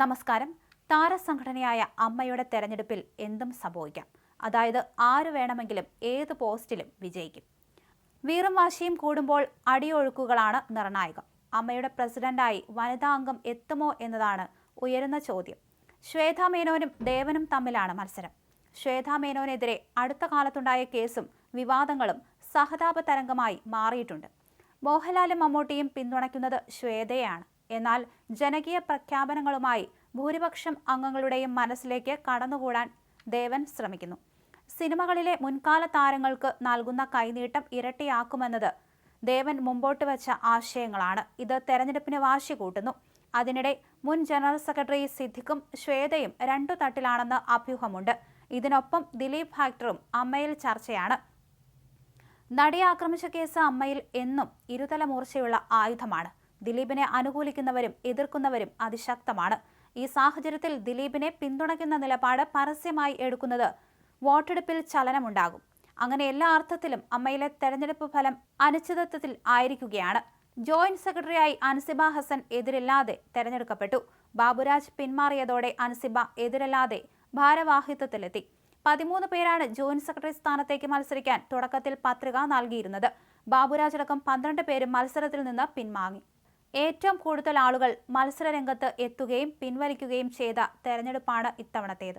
നമസ്കാരം. താരസംഘടനയായ അമ്മയുടെ തെരഞ്ഞെടുപ്പിൽ എന്തും സംഭവിക്കാം. അതായത് ആര് വേണമെങ്കിലും ഏത് പോസ്റ്റിലും വിജയിക്കും. വീറും വാശിയും കൂടുമ്പോൾ അടിയൊഴുക്കുകളാണ് നിർണായകം. അമ്മയുടെ പ്രസിഡന്റായി വനിതാ അംഗം എത്തുമോ എന്നതാണ് ഉയരുന്ന ചോദ്യം. ശ്വേതാ മേനോനും ദേവനും തമ്മിലാണ് മത്സരം. ശ്വേതാ മേനോനെതിരെ അടുത്ത കാലത്തുണ്ടായ കേസും വിവാദങ്ങളും സഹതാപ തരംഗമായി മാറിയിട്ടുണ്ട്. മോഹൻലാലും മമ്മൂട്ടിയും പിന്തുണയ്ക്കുന്നത് ശ്വേതയാണ് എന്നാൽ ജനകീയ പ്രഖ്യാപനങ്ങളുമായി ഭൂരിപക്ഷം അംഗങ്ങളുടെയും മനസ്സിലേക്ക് കടന്നുകൂടാൻ ദേവൻ ശ്രമിക്കുന്നു. സിനിമകളിലെ മുൻകാല താരങ്ങൾക്ക് നൽകുന്ന കൈനീട്ടം ഇരട്ടിയാക്കുമെന്നത് ദേവൻ മുമ്പോട്ട് വെച്ച ആശയങ്ങളാണ്. ഇത് തെരഞ്ഞെടുപ്പിന് വാശി കൂട്ടുന്നു. അതിനിടെ മുൻ ജനറൽ സെക്രട്ടറി സിദ്ദിഖും ശ്വേതയും രണ്ടു തട്ടിലാണെന്ന് അഭ്യൂഹമുണ്ട്. ഇതിനൊപ്പം ദിലീപ് ഹാക്ടറും അമ്മയിൽ ചർച്ചയാണ്. നടിയെ ആക്രമിച്ച കേസ് അമ്മയിൽ എന്നും ഇരുതല മൂർച്ചയുള്ള ആയുധമാണ്. ദിലീപിനെ അനുകൂലിക്കുന്നവരും എതിർക്കുന്നവരും അതിശക്തമാണ്. ഈ സാഹചര്യത്തിൽ ദിലീപിനെ പിന്തുണയ്ക്കുന്ന നിലപാട് പരസ്യമായി എടുക്കുന്നത് വോട്ടെടുപ്പിൽ ചലനമുണ്ടാകും. അങ്ങനെ എല്ലാ അർത്ഥത്തിലും അമ്മയിലെ തെരഞ്ഞെടുപ്പ് ഫലം അനിശ്ചിതത്വത്തിൽ ആയിരിക്കുകയാണ്. ജോയിന്റ് സെക്രട്ടറിയായി അൻസിബ ഹസൻ എതിരില്ലാതെ തെരഞ്ഞെടുക്കപ്പെട്ടു. ബാബുരാജ് പിന്മാറിയതോടെ അൻസിബ എതിരില്ലാതെ ഭാരവാഹിത്വത്തിലെത്തി. പതിമൂന്ന് പേരാണ് ജോയിന്റ് സെക്രട്ടറി സ്ഥാനത്തേക്ക് മത്സരിക്കാൻ തുടക്കത്തിൽ പത്രിക നൽകിയിരുന്നത്. ബാബുരാജ് അടക്കം പന്ത്രണ്ട് പേരും മത്സരത്തിൽ നിന്ന് പിൻവാങ്ങി ഏറ്റവും കൂടുതൽ ആളുകൾ മത്സരരംഗത്ത് എത്തുകയും പിൻവലിക്കുകയും ചെയ്ത തെരഞ്ഞെടുപ്പാണ് ഇത്തവണത്തേത്.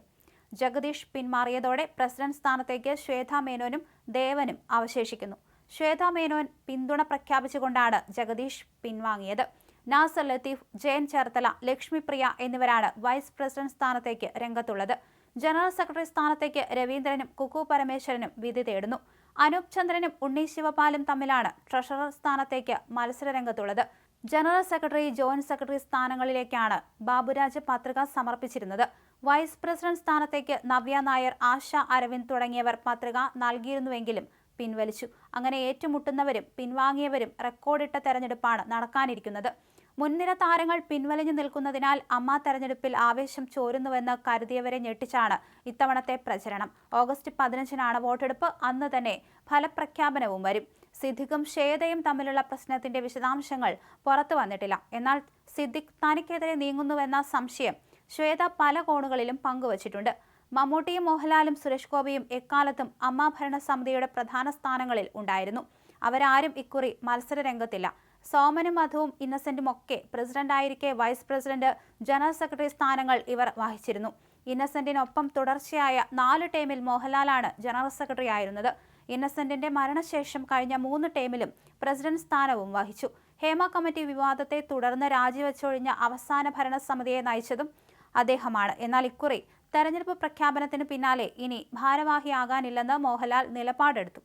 ജഗദീഷ് പിന്മാറിയതോടെ പ്രസിഡന്റ് സ്ഥാനത്തേക്ക് ശ്വേതാ മേനോനും ദേവനും അവശേഷിക്കുന്നു. ശ്വേതാ മേനോൻ പിന്തുണ പ്രഖ്യാപിച്ചുകൊണ്ടാണ് ജഗദീഷ് പിൻവാങ്ങിയത്. നാസർ ലത്തീഫ് ജയൻ ചേർത്തല ലക്ഷ്മിപ്രിയ എന്നിവരാണ് വൈസ് പ്രസിഡന്റ് സ്ഥാനത്തേക്ക് രംഗത്തുള്ളത്. ജനറൽ സെക്രട്ടറി സ്ഥാനത്തേക്ക് രവീന്ദ്രനും കുക്കു പരമേശ്വരനും വിധി തേടുന്നു. അനൂപ് ചന്ദ്രനും ഉണ്ണി ശിവപാലും തമ്മിലാണ് ട്രഷറർ സ്ഥാനത്തേക്ക് മത്സരരംഗത്തുള്ളത്. ജനറൽ സെക്രട്ടറി ജോയിന്റ് സെക്രട്ടറി സ്ഥാനങ്ങളിലേക്കാണ് ബാബുരാജ് പത്രിക സമർപ്പിച്ചിരുന്നത്. വൈസ് പ്രസിഡന്റ് സ്ഥാനത്തേക്ക് നവ്യ നായർ ആശ അരവിന്ദ് തുടങ്ങിയവർ പത്രിക നൽകിയിരുന്നുവെങ്കിലും പിൻവലിച്ചു. അങ്ങനെ ഏറ്റുമുട്ടുന്നവരും പിൻവാങ്ങിയവരും റെക്കോർഡിട്ട തെരഞ്ഞെടുപ്പാണ് നടക്കാനിരിക്കുന്നത്. മുൻനിര താരങ്ങൾ പിൻവലിഞ്ഞു നിൽക്കുന്നതിനാൽ അമ്മ തെരഞ്ഞെടുപ്പിൽ ആവേശം ചോരുന്നുവെന്ന് കരുതിയവരെ ഞെട്ടിച്ചാണ് ഇത്തവണത്തെ പ്രചരണം. ഓഗസ്റ്റ് പതിനഞ്ചിനാണ് വോട്ടെടുപ്പ്. അന്ന് തന്നെ ഫലപ്രഖ്യാപനവും വരും. സിദ്ദിഖും ഷേദയും തമ്മിലുള്ള പ്രശ്നത്തിന്റെ വിശദാംശങ്ങൾ പുറത്തു വന്നിട്ടില്ല. എന്നാൽ സിദ്ദിഖ് തനിക്കെതിരെ നീങ്ങുന്നുവെന്ന സംശയം ശ്വേത പല കോണുകളിലും പങ്കുവച്ചിട്ടുണ്ട്. മമ്മൂട്ടിയും മോഹൻലാലും സുരേഷ് ഗോപിയും എക്കാലത്തും അമ്മ ഭരണസമിതിയുടെ പ്രധാന സ്ഥാനങ്ങളിൽ ഉണ്ടായിരുന്നു. അവരാരും ഇക്കുറി മത്സരരംഗത്തില്ല. സോമനും മധുവും ഇന്നസെന്റും ഒക്കെ പ്രസിഡന്റായിരിക്കെ വൈസ് പ്രസിഡന്റ് ജനറൽ സെക്രട്ടറി സ്ഥാനങ്ങൾ ഇവർ വഹിച്ചിരുന്നു. ഇന്നസെന്റിനൊപ്പം തുടർച്ചയായ നാല് ടൈമിൽ മോഹൻലാലാണ് ജനറൽ സെക്രട്ടറി ആയിരുന്നത്. ഇന്നസെന്റിന്റെ മരണശേഷം കഴിഞ്ഞ മൂന്ന് ടൈമിലും പ്രസിഡന്റ് സ്ഥാനവും വഹിച്ചു. ഹേമ കമ്മിറ്റി വിവാദത്തെ തുടർന്ന് രാജിവെച്ചൊഴിഞ്ഞ അവസാന ഭരണസമിതിയെ നയിച്ചതും അദ്ദേഹമാണ്. എന്നാൽ ഇക്കുറി തെരഞ്ഞെടുപ്പ് പ്രഖ്യാപനത്തിന് പിന്നാലെ ഇനി ഭാരവാഹിയാകാനില്ലെന്ന് മോഹൻലാൽ നിലപാടെടുത്തു.